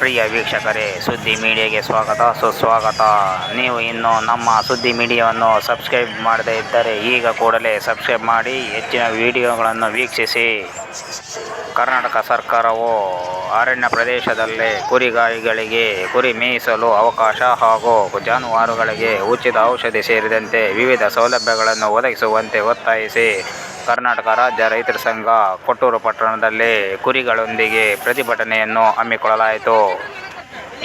ಪ್ರಿಯ ವೀಕ್ಷಕರೇ, ಸುದ್ದಿ ಮೀಡಿಯಾಗೆ ಸ್ವಾಗತ. ಸುಸ್ವಾಗತ. ನೀವು ಇನ್ನು ನಮ್ಮ ಸುದ್ದಿ ಮೀಡಿಯಾವನ್ನು ಸಬ್ಸ್ಕ್ರೈಬ್ ಮಾಡದೇ ಇದ್ದರೆ ಈಗ ಕೂಡಲೇ ಸಬ್ಸ್ಕ್ರೈಬ್ ಮಾಡಿ, ಹೆಚ್ಚಿನ ವಿಡಿಯೋಗಳನ್ನು ವೀಕ್ಷಿಸಿ. ಕರ್ನಾಟಕ ಸರ್ಕಾರವು ಅರಣ್ಯ ಪ್ರದೇಶದಲ್ಲಿ ಕುರಿಗಾಯಿಗಳಿಗೆ ಕುರಿ ಮೇಯಿಸಲು ಅವಕಾಶ ಹಾಗೂ ಜಾನುವಾರುಗಳಿಗೆ ಉಚಿತ ಔಷಧಿ ಸೇರಿದಂತೆ ವಿವಿಧ ಸೌಲಭ್ಯಗಳನ್ನು ಒದಗಿಸುವಂತೆ ಒತ್ತಾಯಿಸಿ. ಕರ್ನಾಟಕ ರಾಜ್ಯ ರೈತರ ಸಂಘ ಕೊಟ್ಟೂರು ಪಟ್ಟಣದಲ್ಲಿ ಕುರಿಗಳೊಂದಿಗೆ ಪ್ರತಿಭಟನೆಯನ್ನು ಹಮ್ಮಿಕೊಳ್ಳಲಾಯಿತು.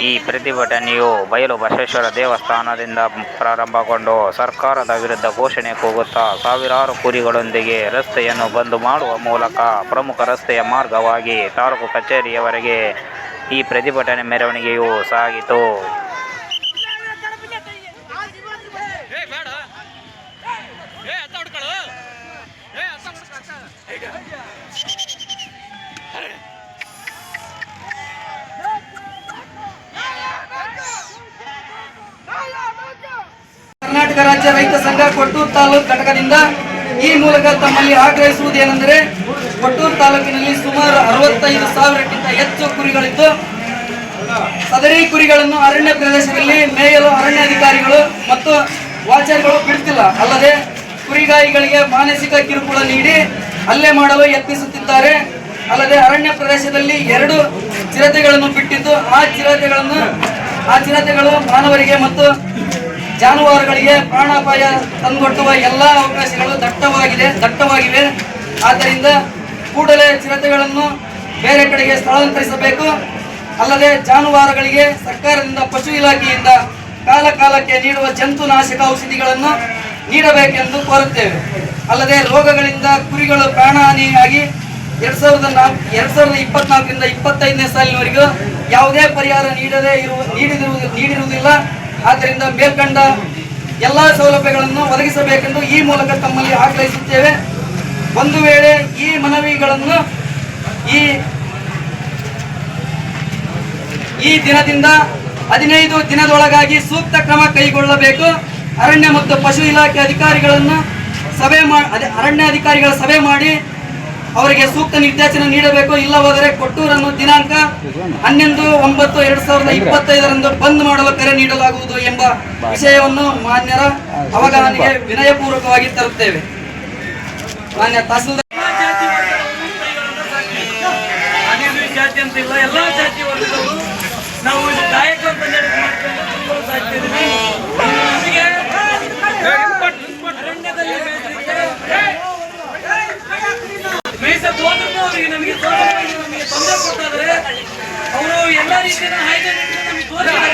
ಈ ಪ್ರತಿಭಟನೆಯು ಬಯಲು ಬಸವೇಶ್ವರ ದೇವಸ್ಥಾನದಿಂದ ಪ್ರಾರಂಭಗೊಂಡು ಸರ್ಕಾರದ ವಿರುದ್ಧ ಘೋಷಣೆ ಕೂಗುತ್ತಾ ಸಾವಿರಾರು ಕುರಿಗಳೊಂದಿಗೆ ರಸ್ತೆಯನ್ನು ಬಂದ್ ಮಾಡುವ ಮೂಲಕ ಪ್ರಮುಖ ರಸ್ತೆಯ ಮಾರ್ಗವಾಗಿ ತಾಲೂಕು ಕಚೇರಿಯವರೆಗೆ ಈ ಪ್ರತಿಭಟನೆ ಮೆರವಣಿಗೆಯು ಸಾಗಿತು. ಕರ್ನಾಟಕ ರಾಜ್ಯ ರೈತ ಸಂಘ ಕೊಟ್ಟೂರು ತಾಲೂಕು ಘಟಕದಿಂದ ಈ ಮೂಲಕ ತಮ್ಮಲ್ಲಿ ಆಗ್ರಹಿಸುವುದೇನೆಂದರೆ ಕೊಟ್ಟೂರು ತಾಲೂಕಿನಲ್ಲಿ ಸುಮಾರು ಅರವತ್ತೈದು ಸಾವಿರಕ್ಕಿಂತ ಹೆಚ್ಚು ಕುರಿಗಳಿದ್ದು, ಸದರಿ ಕುರಿಗಳನ್ನು ಅರಣ್ಯ ಪ್ರದೇಶದಲ್ಲಿ ಮೇಯಲು ಅರಣ್ಯಾಧಿಕಾರಿಗಳು ಮತ್ತು ವಾಚರ್ಗಳು ಬಿಡ್ತಿಲ್ಲ ಅಲ್ಲದೆ ಕುರಿಗಾಯಿಗಳಿಗೆ ಮಾನಸಿಕ ಕಿರುಕುಳ ನೀಡಿ ಹಲ್ಲೆ ಮಾಡಲು ಯತ್ನಿಸುತ್ತಿದ್ದಾರೆ. ಅಲ್ಲದೆ ಅರಣ್ಯ ಪ್ರದೇಶದಲ್ಲಿ ಎರಡು ಚಿರತೆಗಳನ್ನು ಬಿಟ್ಟಿದ್ದು, ಆ ಚಿರತೆಗಳನ್ನು, ಆ ಚಿರತೆಗಳು ಮಾನವರಿಗೆ ಮತ್ತು ಜಾನುವಾರುಗಳಿಗೆ ಪ್ರಾಣಾಪಾಯ ತಂದೊಡ್ಡುವ ಎಲ್ಲ ಅವಕಾಶಗಳು ದಟ್ಟವಾಗಿದೆ, ದಟ್ಟವಾಗಿವೆ. ಆದ್ದರಿಂದ ಕೂಡಲೇ ಚಿರತೆಗಳನ್ನು ಬೇರೆ ಕಡೆಗೆ ಸ್ಥಳಾಂತರಿಸಬೇಕು. ಅಲ್ಲದೆ ಜಾನುವಾರುಗಳಿಗೆ ಸರ್ಕಾರದಿಂದ ಪಶು ಇಲಾಖೆಯಿಂದ ಕಾಲ ಕಾಲಕ್ಕೆ ನೀಡುವ ಜಂತುನಾಶಕ ಔಷಧಿಗಳನ್ನು ನೀಡಬೇಕೆಂದು ಕೋರುತ್ತೇವೆ. ಅಲ್ಲದೆ ರೋಗಗಳಿಂದ ಕುರಿಗಳು ಪ್ರಾಣಹಾನಿಯಾಗಿ ಎರಡ್ ಸಾವಿರದ ನಾಲ್ಕು, ಎರಡ್ ಸಾವಿರದ ಇಪ್ಪತ್ನಾಲ್ಕರಿಂದ ಇಪ್ಪತ್ತೈದನೇ ಸಾಲಿನವರೆಗೂ ಯಾವುದೇ ಪರಿಹಾರ ನೀಡದೇ ಇರುವ ನೀಡಿದಿರುವುದು ನೀಡಿರುವುದಿಲ್ಲ. ಆದ್ದರಿಂದ ಮೇಲ್ಕಂಡ ಎಲ್ಲ ಸೌಲಭ್ಯಗಳನ್ನು ಒದಗಿಸಬೇಕೆಂದು ಈ ಮೂಲಕ ತಮ್ಮಲ್ಲಿ ಆಗ್ರಹಿಸುತ್ತೇವೆ. ಒಂದು ವೇಳೆ ಈ ಮನವಿಗಳನ್ನು ಈ ಈ ದಿನದಿಂದ ಹದಿನೈದು ದಿನದೊಳಗಾಗಿ ಸೂಕ್ತ ಕ್ರಮ ಕೈಗೊಳ್ಳಬೇಕು. ಅರಣ್ಯ ಮತ್ತು ಪಶು ಇಲಾಖೆ ಅಧಿಕಾರಿಗಳನ್ನು ಸಭೆ ಮಾಡಿ ಅರಣ್ಯ ಅಧಿಕಾರಿಗಳ ಸಭೆ ಮಾಡಿ ಅವರಿಗೆ ಸೂಕ್ತ ನಿರ್ದೇಶನ ನೀಡಬೇಕು. ಇಲ್ಲವಾದರೆ ಕೊಟ್ಟೂರನ್ನು ದಿನಾಂಕ ಹನ್ನೊಂದು ಒಂಬತ್ತು ಎರಡ್ ಸಾವಿರದ ಇಪ್ಪತ್ತೈದರಂದು ಬಂದ್ ಮಾಡಲು ಕರೆ ನೀಡಲಾಗುವುದು ಎಂಬ ವಿಷಯವನ್ನು ಮಾನ್ಯರ ಅವಗಾಹನೆಗೆ ವಿನಯಪೂರ್ವಕವಾಗಿ ತರುತ್ತೇವೆ. ಮಾನ್ಯ ತಹಸೀಲ್ದಾರ್ না